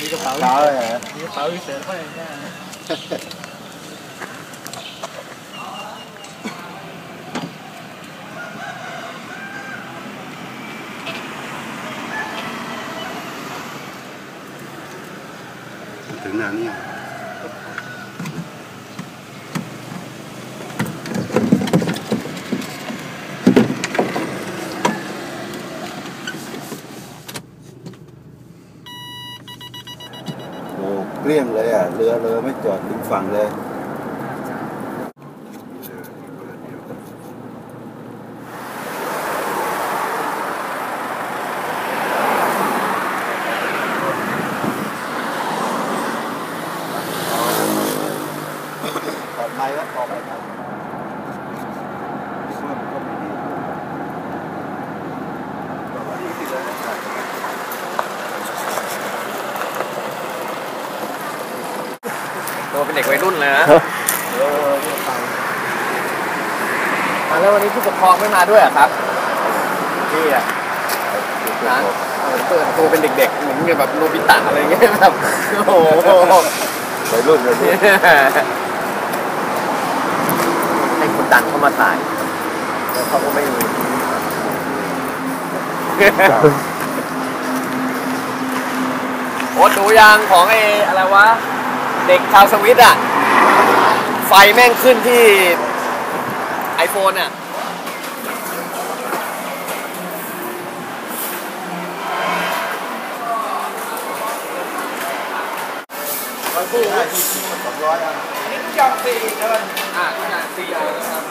đi cái phở rồi đi cái phở sẽ phải Hãy subscribe cho kênh เลยไม่จอดถึงฝั่งเลย ปลอดภัยแล้วปลอดภัยครับว่ามันก็ไม่ดีปลอดภัยที่เลยนะครับ ตัวเป็นเด็กวัยรุ่นเลยนะเออไม่ไปอะแล้ววันนี้ผู้ปกครองไม่มาด้วยเหรอครับพี่อะนะเออเปิดตัวเป็นเด็กๆเหมือนแบบโนบิตะอะไรเงี้ยแบบโอ้โหวัยรุ่นวัยรุ่นให้คนดังเข้ามาถ่ายแล้วเขาก็ไม่มีโอ้ดูยางของไอ้อะไรวะ เด็กชาวสวิตอะ ไฟแม่งขึ้นที่ไอโฟนอะร้อยคู่ได้ที่สองร้อยอะอันนี้ทุกอย่างฟรีใช่ไหมอ่าทุกอย่างฟรีเลยนะครับ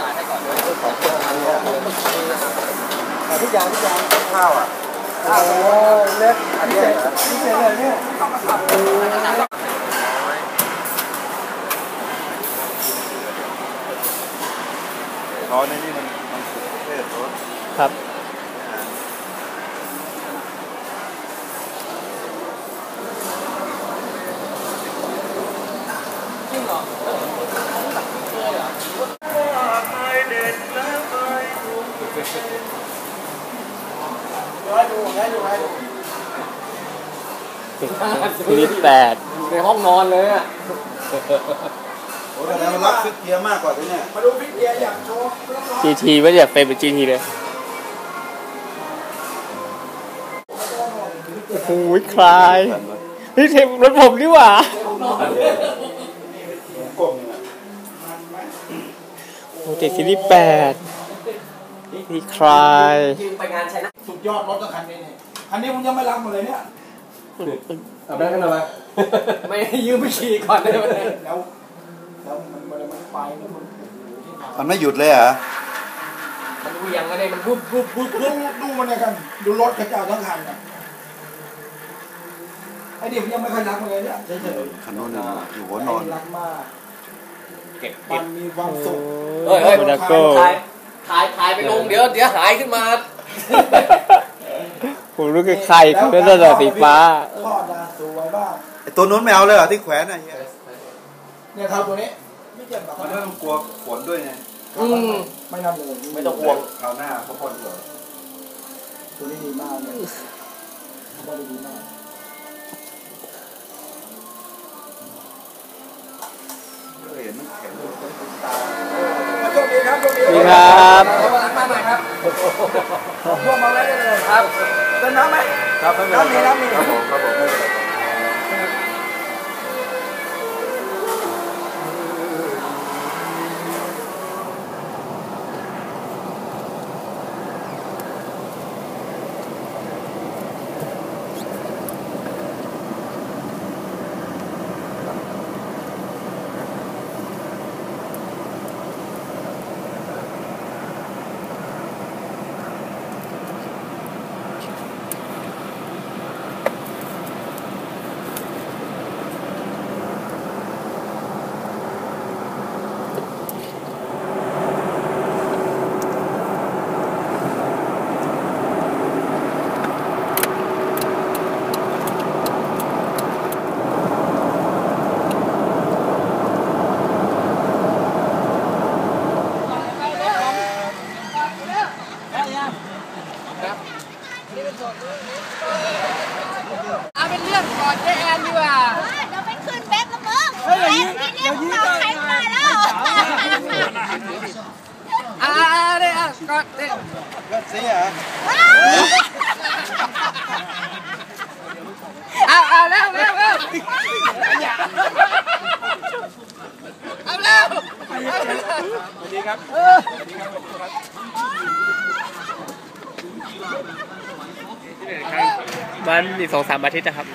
จ่ายให้ก่อนเลยสองคนอันเนี้ยทุกอย่างทุกอย่างข้าวอะ อ้เล็กอันนี้พิเศษเลยเนี่ยร้อนในนี่มันมันเทศครับ ทีนี้แปดในห้องนอนเลยอะโอ้แต่แล้วมันรักฟิตเกียร์มากกว่าที่เนี่ยจีทีไม่ได้เฟรมเป็นจีทีเลยโอ้โหคลายเฮ้ยเทมรถผมนี่หว่าก้มเนี่ยโอ้เจ็ดซีรีส์แปดนี่คลายไปงานใช่นะสุด ยอดรถกับคันนี้เนี่ยคันนี้ผมยังไม่รับหมดเลยเนี่ยเอาได้กันหน่อยไม่ให้ยืมไปขี่ก่อนได้ไหมแล้วแล้วมันมันมันไปแล้วมันมันไม่หยุดเลยเหรอมันเหวียงอะไรมันวุบวุบวุบดูดูมันเลยกันดูรถกระเจ้าทั้งคันน่ะไอเด็กยังไม่เคยรักมันเลยเนี่ยเฉยคันโน้นน่ะอยู่ๆหัวนอนรักมากเก็บมันมีความสุขเฮ้ยเฮ้ยโมนาโก้ถ่ายถ่ายถ่ายไปลงเดี๋ยวเดี๋ยวหายขึ้นมา ผมรู้คือใครคือเสื้อสีฟ้าทอดนะสวยมากไอตัวนู้นไม่เอาเลยเหรอที่แขวนอะเหี้ยเนี่ยครับตัวนี้ไม่เจ็บหรอกมันเริ่มกลัวฝนด้วยไงอืมไม่นั่นเลยไม่ต้องห่วงคราวหน้าเขาพ่นเหรอตัวนี้ดีมากเลยตัวนี้ดีมากเห็นมันแข็ง โชคดีครับโชคดีสวัสดีครับเอามาล้างมาหน่อยครับพวกมาไว้ได้เลยครับเดินน้ำไหมครับไม่เป็นไรน้ำมีคน้ำมีรับผมครับผม ดีกว่าเดี๋ยวไปขึ้นเว็บแล้วมึงเว็บที่เรียกเราใครมาแล้วอ่าเนี่ยอะก่อนเนี่ยก็เสียเอเอาเอาเร็วเร็วเร็วเอาเร็วสวัสดีครับมันอีกสองสามอาทิตย์นะครับ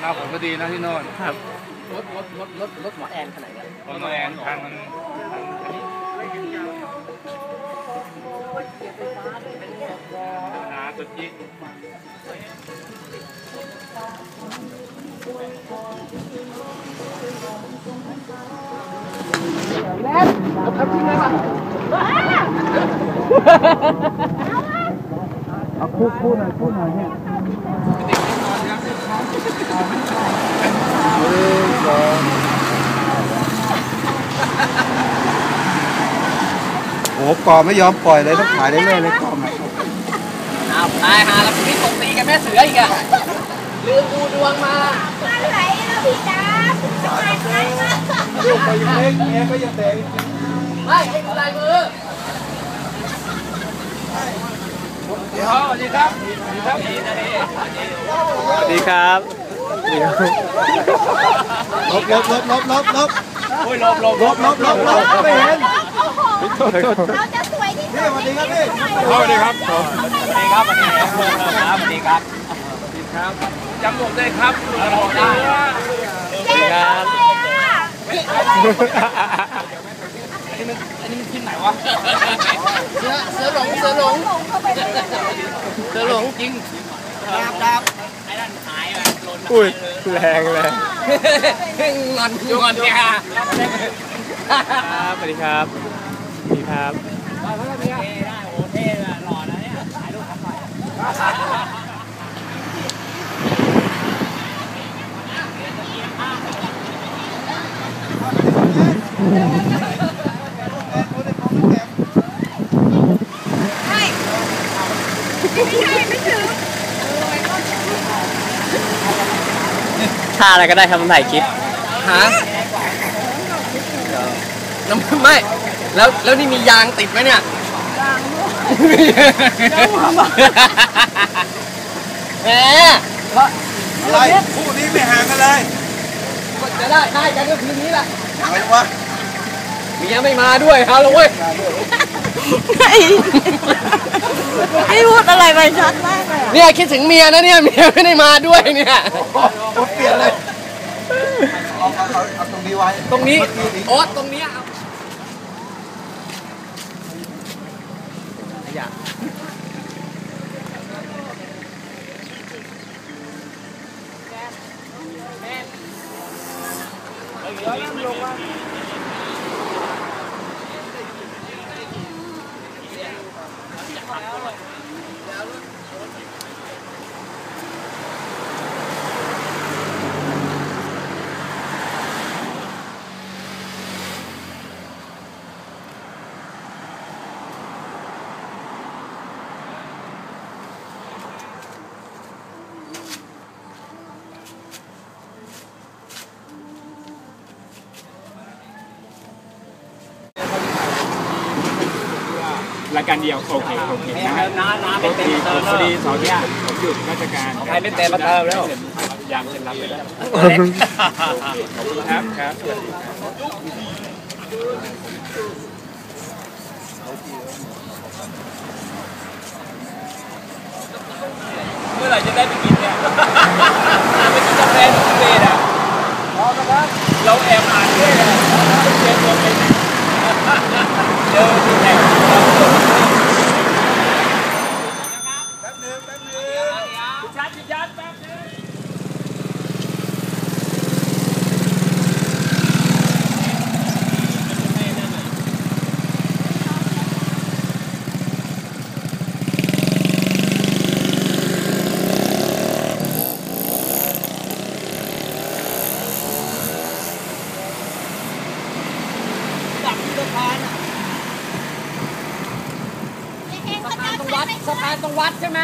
หน้าผมก็ดีนะที่โน่นครับรถรถรถรถรถหมอแอนขนาดไหนผมมาแอนทางมันนาตุจิ โอ้กอไม่ยอมปล่อยเลยต้องขายเรื่อยๆเลยกอมเอาตายหาแล้วพี่ตกตีกับแม่เสืออีกอะลืมดูดวงมาอะไรแล้วพี่จ๋าทำไมใครมาลูกก็ยังเล็กเมียก็ยังเด็กไม่ให้ดูลายมือ สวัสดีครับสวัสดีครับ สวัสดีครับลบลบลบลบลบลบโอ้ยลบลบลบลบลบลบไม่เห็นโอ้โหเราจะสวยที่สุดสวัสดีครับพี่สวัสดีครับสวัสดีครับสวัสดีครับสวัสดีครับจำผมได้ครับได้เจ๊เลยอะ เสือเสือหลงเสือหลงหลงเข้าไปเลยเสือหลงจริงดาบดาบอุ้ยแรงแรงงอนงอนเนี่ยครับสวัสดีครับสวัสดีครับ ไม่ไม่ใช่ไม่ถึง ท่าอะไรก็ได้ครับถ่ายคลิป ฮะน้ำไม่ แล้ว แล้วนี่มียางติดไหมเนี่ยยางแหมอะไรคู่นี้ไม่ห่างกันเลยจะได้ ได้กันก็คืนนี้แหละอะไรวะเมียไม่มาด้วยเอาละเว้ย พี่พูดอะไรไปชัดมากเลยเนี่ยคิดถึงเมียนะเนี่ยเมียไม่ได้มาด้วยเนี่ย ผมเปลี่ยนเลยเอาเอาเอาเอาตรงนี้ไว้ตรงนี้ เมื่อกี้นี้โอ๊ตตรงเนี้ยเอาขยะ การเดียวโอเคโอเคนะฮะน้าน้าโอเคผมพอดีเสาร์ที่ผมหยุดราชการใครเป็นแต่มาเติมแล้วยามเซ็นรับไปแล้วขอบคุณครับครับสวัสดีครับเมื่อไหร่จะได้ไปกินเนี่ยไปกินกาแฟที่เบสอะพร้อมนะครับเราแอบอ่านด้วยอะเจอตัวเป็นเจอที่แข่ง แป๊บนึงแป๊บนึง ชัดชัดแป๊บนึง เสะพานตรง วัดใช่ไหม